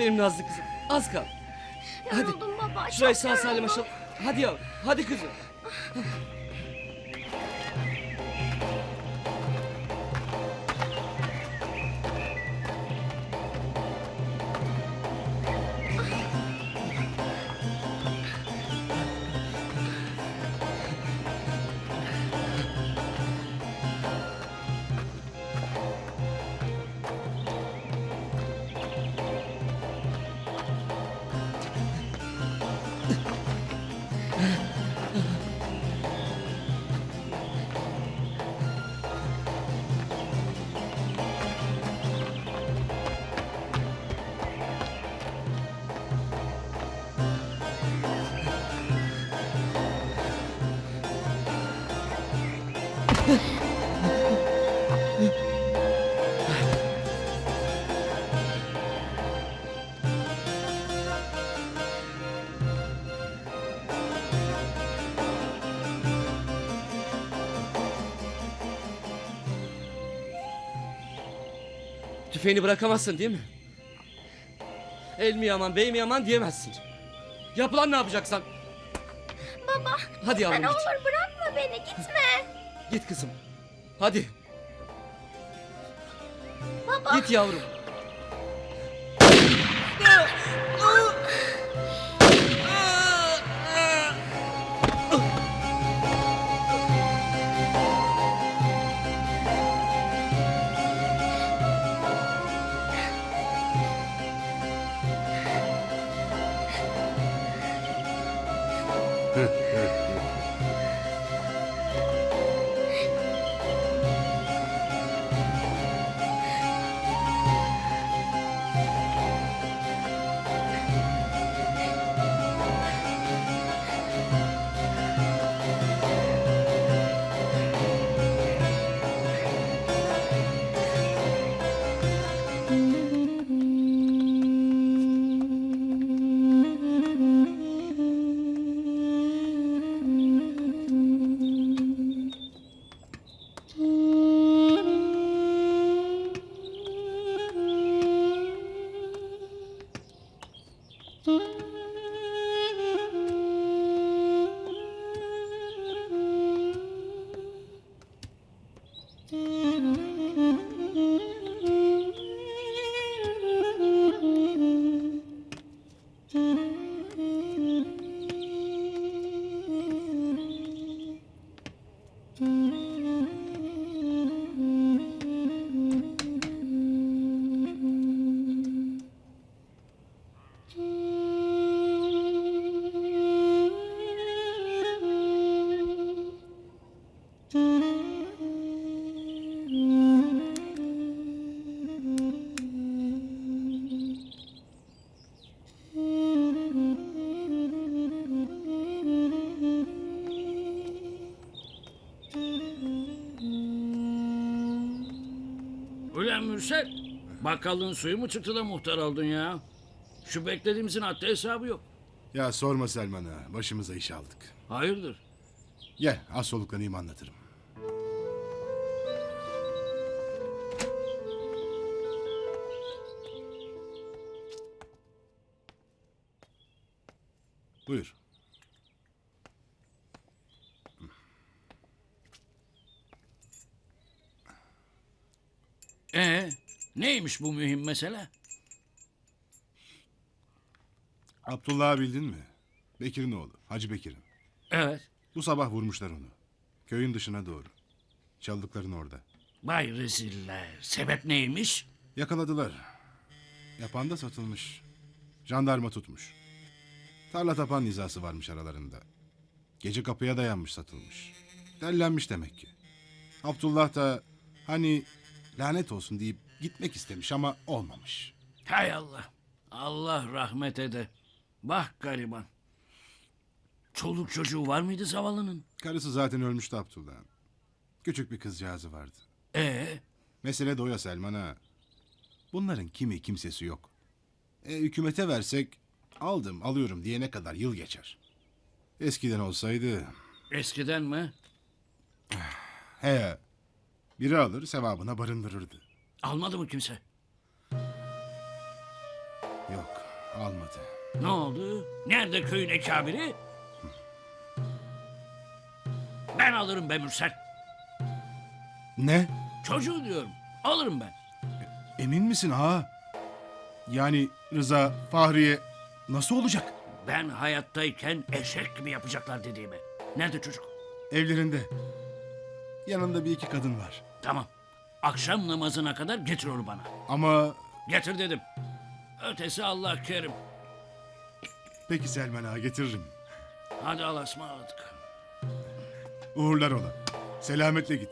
benim nazlı kızım. Az kal. Hadi. Yoruldum baba. Şurayı çok sağ salim yoruldum. açalım. Hadi yavrum. Hadi kızım. Tüfeğini bırakamazsın değil mi? El mi yaman, bey mi yaman diyemezsin. Yapılan ne yapacaksan. Baba. Hadi yavrum git. olur bırakma beni gitme. Git kızım. Hadi Baba. git yavrum. Ulan Mürsel, bakkallığın suyu mu çıktı da muhtar oldun ya? Şu beklediğimizin haddi hesabı yok. Ya sorma Selman ağa. Başımıza iş aldık. Hayırdır? Gel az soluklanayım anlatırım. Buyur. Ee, neymiş bu mühim mesele? Abdullah'ı bildin mi? Bekir'in oğlu. Hacı Bekir'in. Evet, Bu sabah vurmuşlar onu. Köyün dışına doğru. Çaldıkların orada. vay reziller. Sebep neymiş? Yakaladılar. Yapan da satılmış. Jandarma tutmuş. Tarla tapan nizası varmış aralarında. Gece kapıya dayanmış satılmış. Dellenmiş demek ki. Abdullah da hani lanet olsun deyip gitmek istemiş ama olmamış. Hay Allah. Allah rahmet ede. Bak gariban. Çoluk çocuğu var mıydı zavallının? Karısı zaten ölmüştü Abdullah'ın. Küçük bir kızcağızı vardı. Ee, Mesele de o ya Selman ha. Bunların kimi kimsesi yok. E, hükümete versek aldım alıyorum diyene kadar yıl geçer. Eskiden olsaydı eskiden mi? he biri alır sevabına barındırırdı. Almadı mı kimse? Yok almadı. Ne oldu? Nerede köyün ekabiri? Ben alırım be Mürsel. Ne? Çocuğu diyorum. Alırım ben. Emin misin ha? Yani Rıza, Fahriye nasıl olacak? Ben hayattayken eşek gibi yapacaklar dediğimi. Nerede çocuk? Evlerinde. Yanında bir iki kadın var. Tamam. Akşam namazına kadar getir onu bana. Ama Getir dedim. Ötesi Allah kerim. peki Selman ağa getiririm. Hadi Allah'a ısmarladık. Uğurlar ola. Selametle git.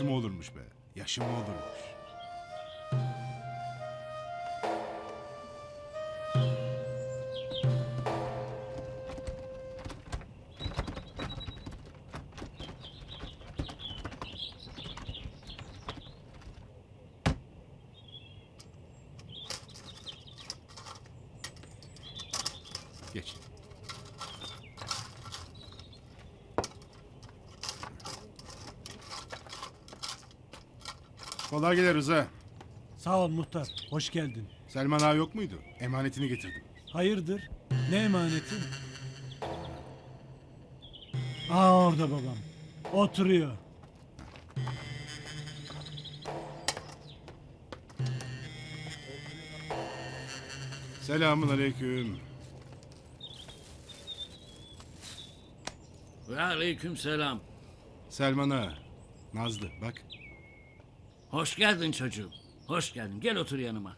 Yiğidin yaşı mı olurmuş be? Yaşı mı olurmuş? Kolay gelir Rıza. Sağ ol muhtar. Hoş geldin. Selman ağa yok muydu? Emanetini getirdim. Hayırdır? Ne emaneti? Aa orada babam. Oturuyor. Selamun aleyküm. Ve aleyküm selam. Selman ağa. Nazlı bak. Hoş geldin çocuğum. Hoş geldin. Gel otur yanıma.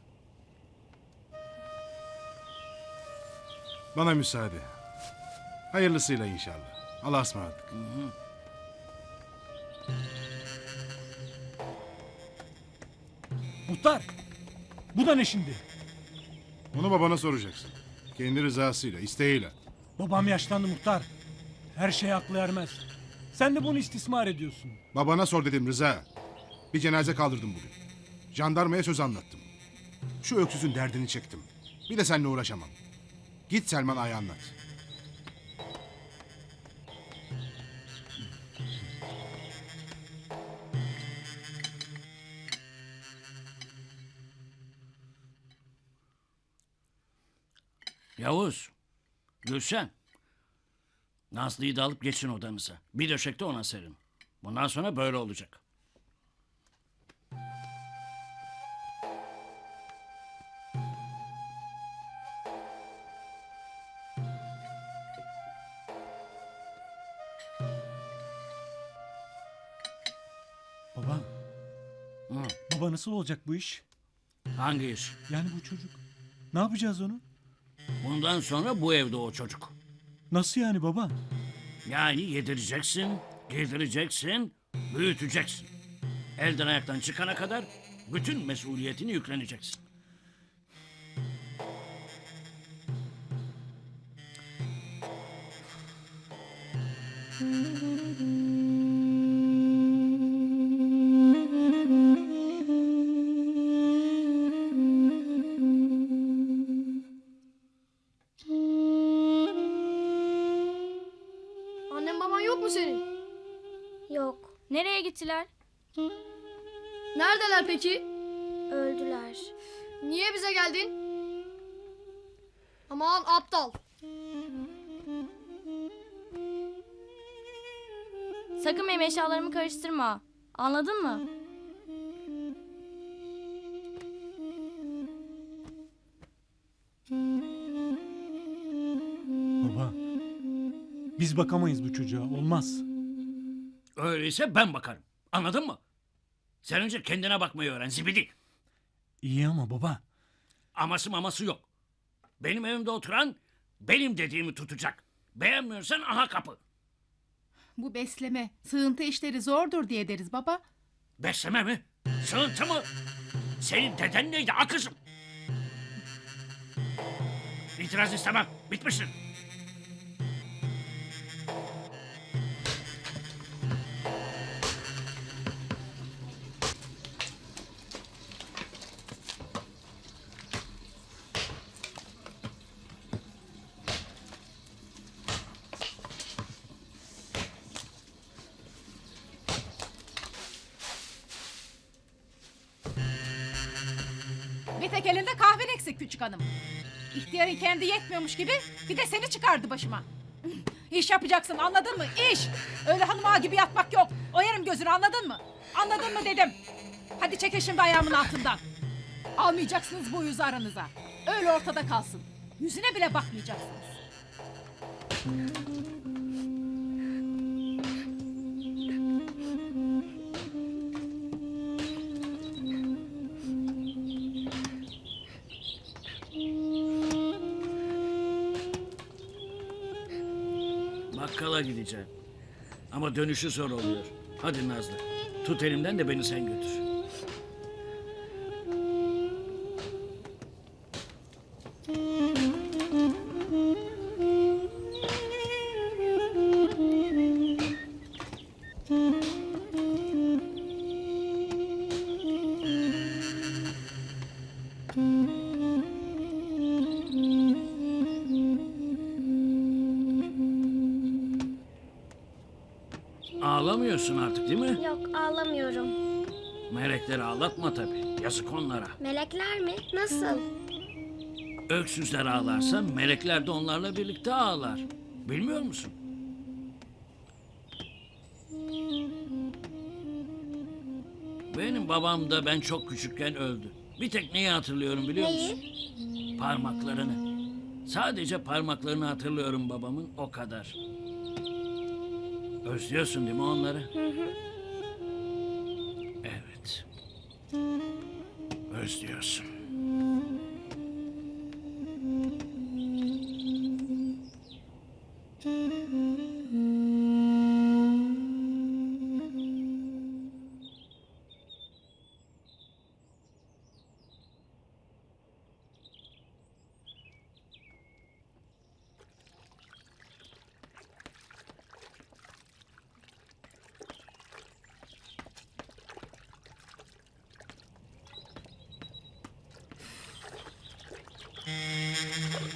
Bana müsaade. Hayırlısıyla inşallah. Allah'a ısmarladık. Muhtar! Bu da ne şimdi? Onu babana soracaksın. Kendi rızasıyla, isteğiyle. Babam yaşlandı muhtar. Her şey aklı ermez. Sen de bunu istismar ediyorsun. Babana sor dedim Rıza. Bir cenaze kaldırdım bugün. Jandarmaya söz anlattım. Şu öksüzün derdini çektim. Bir de seninle uğraşamam. Git Selman Ağa'ya anlat. Yavuz. Gülşen. Nazlı'yı da alıp geçin odanıza. Bir döşekte ona serin. Bundan sonra böyle olacak. Baba nasıl olacak bu iş? Hangi iş? Yani bu çocuk. Ne yapacağız onu? Bundan sonra bu evde o çocuk. Nasıl yani baba? Yani yedireceksin, giydireceksin, büyüteceksin. Elden ayaktan çıkana kadar bütün mesuliyetini yükleneceksin. Annem gittiler? Neredeler peki? Öldüler. Niye bize geldin? Aman aptal. Sakın benim eşyalarımı karıştırma. Anladın mı? Baba. Biz bakamayız bu çocuğa. Olmaz. Öyleyse ben bakarım. Anladın mı? Sen önce kendine bakmayı öğren zibidi. İyi ama baba. Aması maması yok. Benim evimde oturan benim dediğimi tutacak. Beğenmiyorsan aha kapı. Bu besleme, sığıntı işleri zordur diye deriz baba. Besleme mi? Sığıntı mı? Senin deden neydi akızım? İtiraz istemem. Bitmişsin. Kendi yetmiyormuş gibi bir de seni çıkardı başıma. İş yapacaksın anladın mı? İş. Öyle hanım ağa gibi yatmak yok. Oyarım gözünü anladın mı? Anladın mı dedim. Hadi çekin şimdi ayağımın altından. Almayacaksınız bu yüzü aranıza. Öyle ortada kalsın. Yüzüne bile bakmayacaksınız. Dönüşü zor oluyor. Hadi Nazlı. Tut elimden de beni sen götür. Ağlamıyorsun artık değil mi? Yok ağlamıyorum. Melekleri ağlatma tabii. Yazık onlara. Melekler mi? Nasıl? Öksüzler ağlarsa melekler de onlarla birlikte ağlar. Bilmiyor musun? Benim babam da ben çok küçükken öldü. Bir tek neyi hatırlıyorum biliyor musun? Parmaklarını. Sadece parmaklarını hatırlıyorum babamın o kadar. Özlüyorsun değil mi onları? Evet. Özlüyorsun.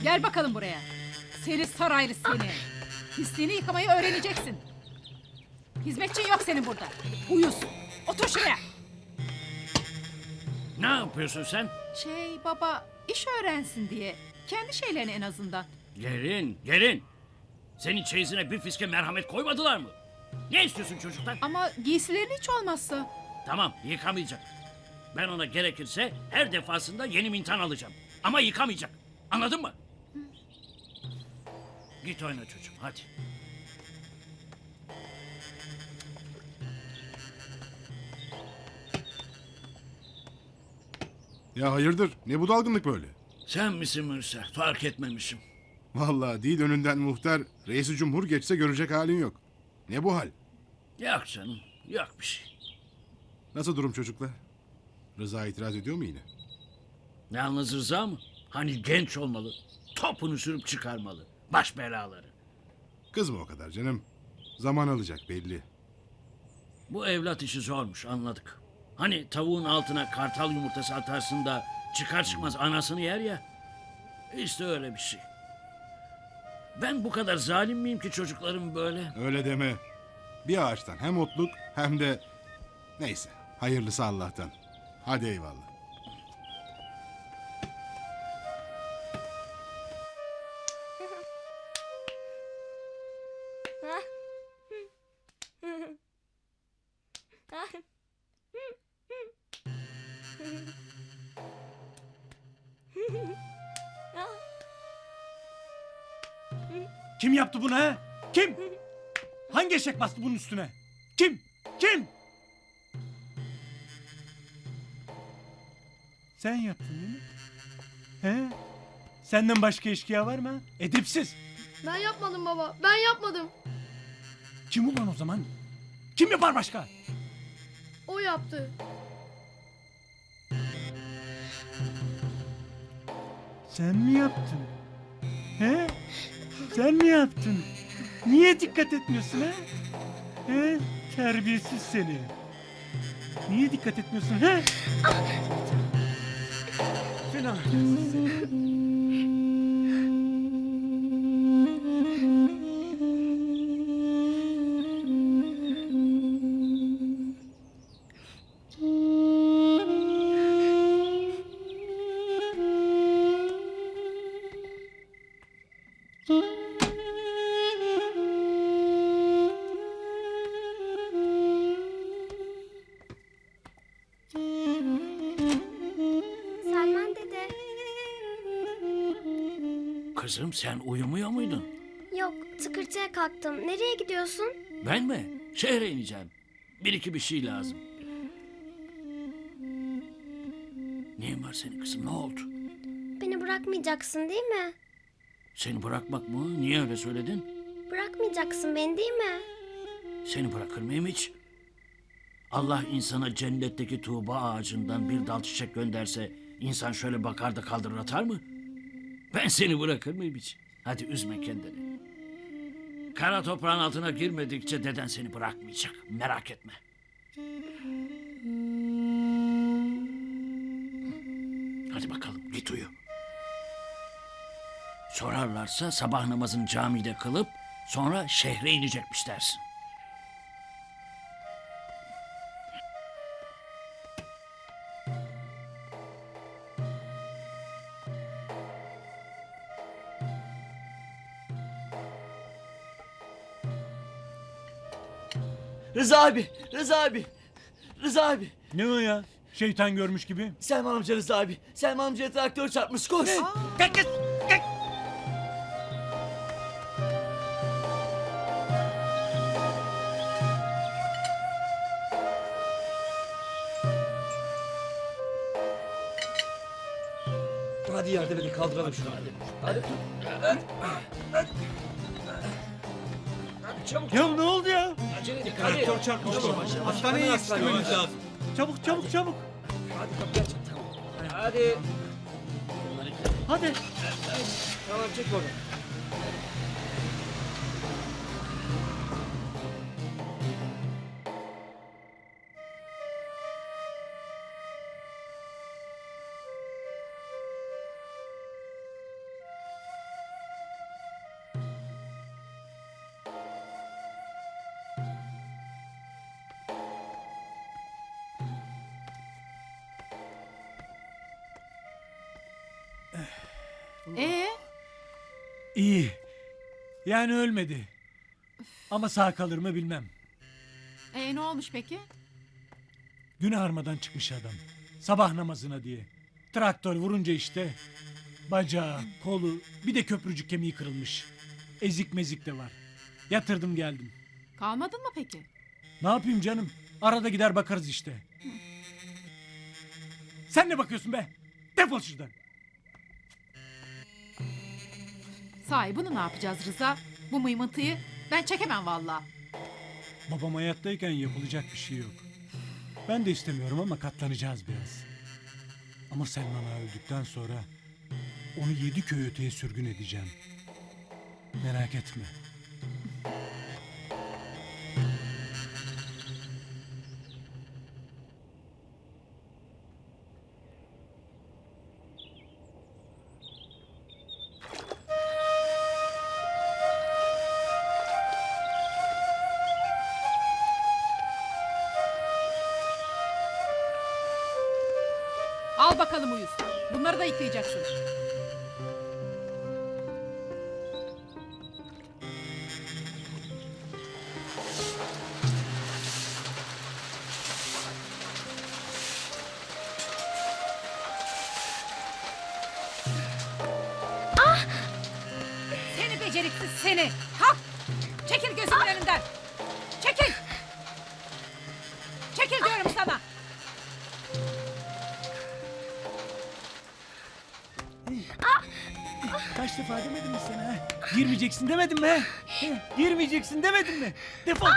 Gel bakalım buraya. Seni saraylı seni. Pisliğini yıkamayı öğreneceksin. Hizmetçin yok senin burada. Uyuz. Otur şuraya. Ne yapıyorsun sen? Şey baba iş öğrensin diye. Kendi şeylerini en azından. Gelin, gelin. Senin çeyizine bir fiske merhamet koymadılar mı? Ne istiyorsun çocuktan? Ama giysilerini hiç olmazsa. Tamam, yıkamayacak. Ben ona gerekirse her defasında yeni mintan alacağım. Ama yıkamayacak. Anladın mı? Git oyna çocuğum, hadi. Ya hayırdır? Ne bu dalgınlık böyle? Sen misin Mürsel? Fark etmemişim. Vallahi değil önünden muhtar, reisi cumhur geçse görecek halin yok. Ne bu hal? Yok canım, yok bir şey. Nasıl durum çocuklar? Rıza itiraz ediyor mu yine? Yalnız Rıza mı? Hani genç olmalı. Topunu sürüp çıkarmalı. Baş belaları. Kızma o kadar canım. Zaman alacak belli. Bu evlat işi zormuş anladık. Hani tavuğun altına kartal yumurtası atarsın da çıkar çıkmaz anasını yer ya. İşte öyle bir şey. Ben bu kadar zalim miyim ki çocuklarım böyle? Öyle deme. Bir ağaçtan hem otluk hem de... Neyse hayırlısı Allah'tan. Hadi eyvallah. Eşek bastı bunun üstüne? Kim? Kim? Sen yaptın değil mi? He? Senden başka eşkıya var mı? Edepsiz. Ben yapmadım baba. Ben yapmadım. Kim ulan o zaman? Kim yapar başka? O yaptı. Sen mi yaptın? He? Sen mi yaptın? Niye dikkat etmiyorsun he? He? Terbiyesiz seni. Niye dikkat etmiyorsun? Seni ahlaksız seni. Sen uyumuyor muydun? Yok tıkırtıya kalktım. Nereye gidiyorsun? Ben mi? Şehre ineceğim. Bir iki bir şey lazım. Neyin var senin kızım ne oldu? Beni bırakmayacaksın değil mi? Seni bırakmak mı? Niye öyle söyledin? Bırakmayacaksın beni değil mi? Seni bırakır mıyım hiç? Allah insana cennetteki tuğba ağacından bir dal çiçek gönderse insan şöyle bakar da kaldırır atar mı? Ben seni bırakır mıyım hiç? Hadi üzme kendini. Kara toprağın altına girmedikçe deden seni bırakmayacak. Merak etme. Hadi bakalım git uyu. Sorarlarsa sabah namazını camide kılıp sonra şehre inecekmiş dersin. Rıza abi, Rıza abi. Rıza abi. Ne o ya? Şeytan görmüş gibi. Selman amca Rıza abi. Selman amcaya traktör çarpmış koş. Kalk kız. Kalk. Hadi yardım edin kaldıralım şunu hadi. Hadi. Çabuk ne oldu ya? Traktör çarpmış. Hastaneye yetiştirmemiz lazım. Çabuk çabuk çabuk. Hadi kapıyı açın tamam. Hadi. Hadi. Tamam çek oradan. Ee, İyi. Yani ölmedi. Ama sağ kalır mı bilmem. ee ne olmuş peki? Günah armadan çıkmış adam. Sabah namazına diye. Traktör vurunca işte. Bacağı, kolu, bir de köprücük kemiği kırılmış. Ezik mezik de var. Yatırdım geldim. Kalmadın mı peki? Ne yapayım canım? Arada gider bakarız işte. Sen ne bakıyorsun be? Defol şuradan. Sahi bunu ne yapacağız Rıza? Bu mıymıntıyı ben çekemem valla. Babam hayattayken yapılacak bir şey yok. Ben de istemiyorum ama katlanacağız biraz. Ama Selman Ağa öldükten sonra onu yedi köy öteye sürgün edeceğim. Merak etme. Seni. Kalk. Çekil gözümün önünden. Çekil. Çekil diyorum sana. Kaç defa demedim mi sana? ha? Girmeyeceksin demedim mi? He, Girmeyeceksin demedim mi? Defol.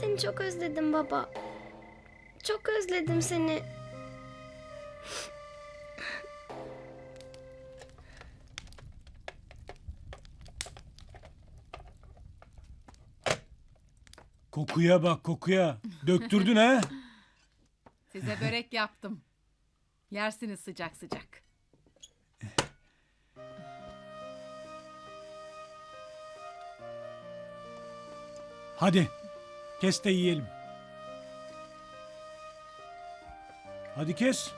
Seni çok özledim baba. Çok özledim seni. Kokuya bak kokuya. Döktürdün ha? Size börek yaptım. Yersiniz sıcak sıcak. Hadi. Kes de yiyelim. Hadi kes.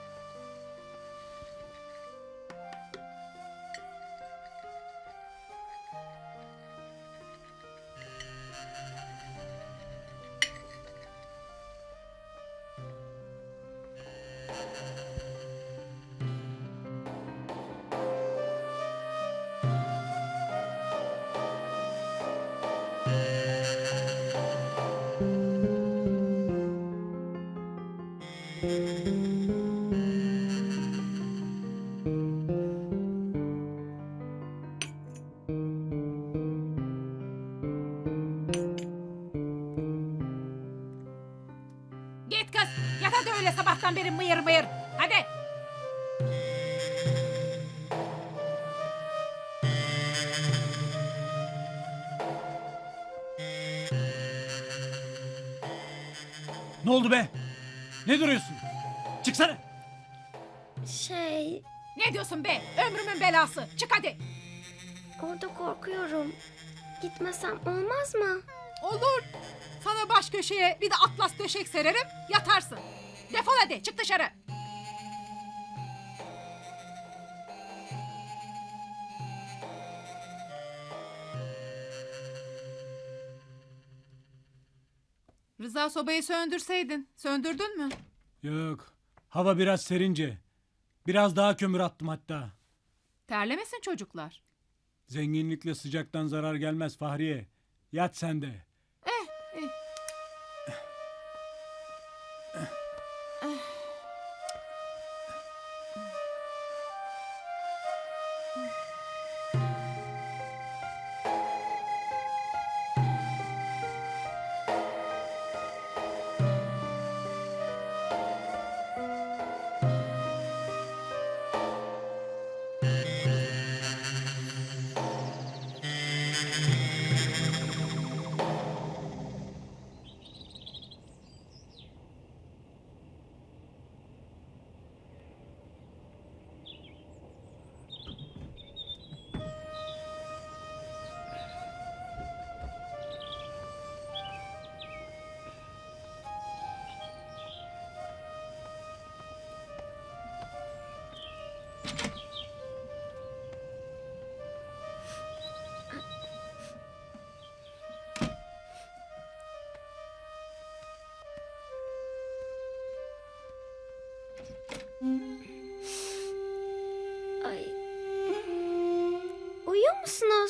Oldu be? Ne duruyorsun? Çıksana. Şey, Ne diyorsun be? Ömrümün belası. Çık hadi. orada korkuyorum. Gitmesem olmaz mı? Olur. Sana baş köşeye bir de atlas döşek sererim. Yatarsın. Defol hadi. Çık dışarı. Rıza sobayı söndürseydin. Söndürdün mü? Yok. Hava biraz serince. Biraz daha kömür attım hatta. Terlemesin çocuklar. Zenginlikle sıcaktan zarar gelmez Fahriye. Yat sen de.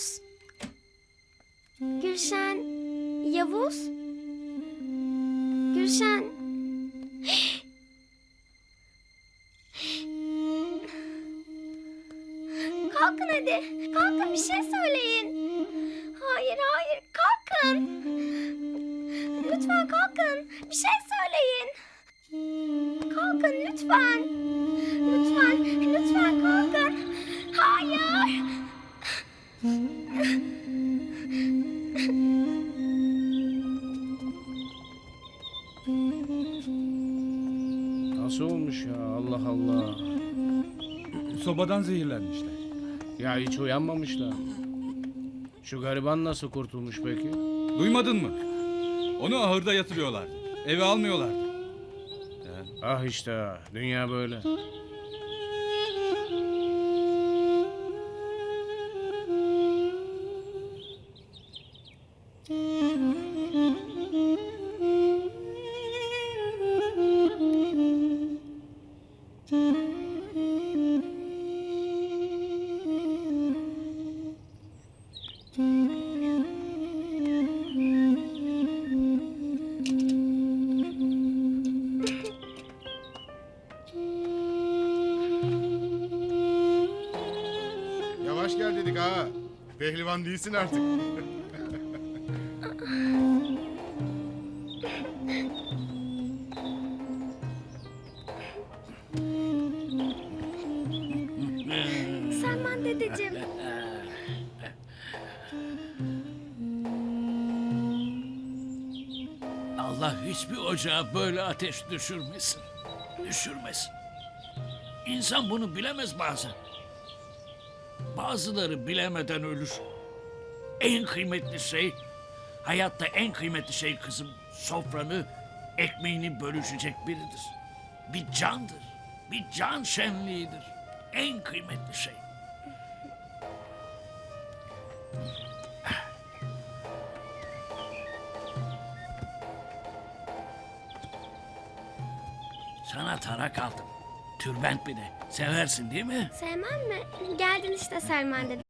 Musunuz? Gülşen, Yavuz. Gülşen. Kalk kalkın hadi. Kalkın bir şey söyleyin. Hayır hayır kalkın. Lütfen kalkın. Bir şey söyleyin. Kalkın. Lütfen, Sobadan zehirlenmişler. Ya hiç uyanmamışlar. Şu gariban nasıl kurtulmuş peki? Duymadın mı? Onu ahırda yatırıyorlardı. Eve almıyorlardı. Ah işte dünya böyle. Değilsin artık. Selman dedeciğim. Allah hiçbir ocağa böyle ateş düşürmesin. Düşürmesin. İnsan bunu bilemez bazen. Bazıları bilemeden ölür. En kıymetli şey, hayatta en kıymetli şey kızım, sofranı, ekmeğini bölüşecek biridir. Bir candır, bir can şenliğidir. En kıymetli şey. Sana tarak aldım. Tülbent bir de. Seversin değil mi? Sevmem mi? Geldin işte Selman dedi.